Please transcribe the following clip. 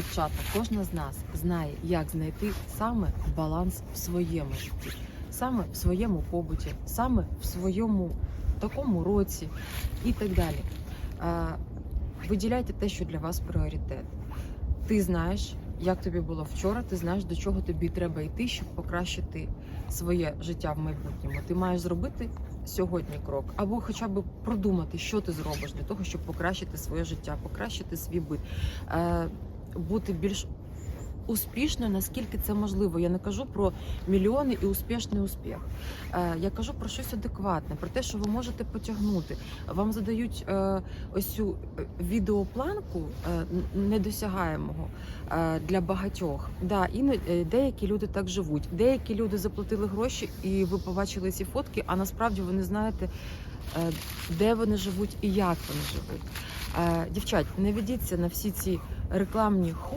Дівчата, кожна з нас знає, як знайти саме баланс в своєму житті, саме в своєму побуті, саме в своєму такому році і так далі. Виділяйте те, що для вас пріоритет. Ти знаєш, як тобі було вчора, ти знаєш, до чого тобі треба йти, щоб покращити своє життя в майбутньому. Ти маєш зробити сьогодні крок, або хоча б продумати, що ти зробиш для того, щоб покращити своє життя, покращити свій бит, е, бути більш успішною, наскільки це можливо. Я не кажу про мільйони і успішний успіх. Е, я кажу про щось адекватне, про те, що ви можете потягнути. Вам задають е, ось цю е, відеопланку недосягаємого для багатьох. Да, е, деякі люди так живуть. Деякі люди заплатили гроші, і ви побачили ці фотки, а насправді ви не знаєте, де вони живуть і як вони живуть. Дівчат, не ведіться на всі ці рекламні ху.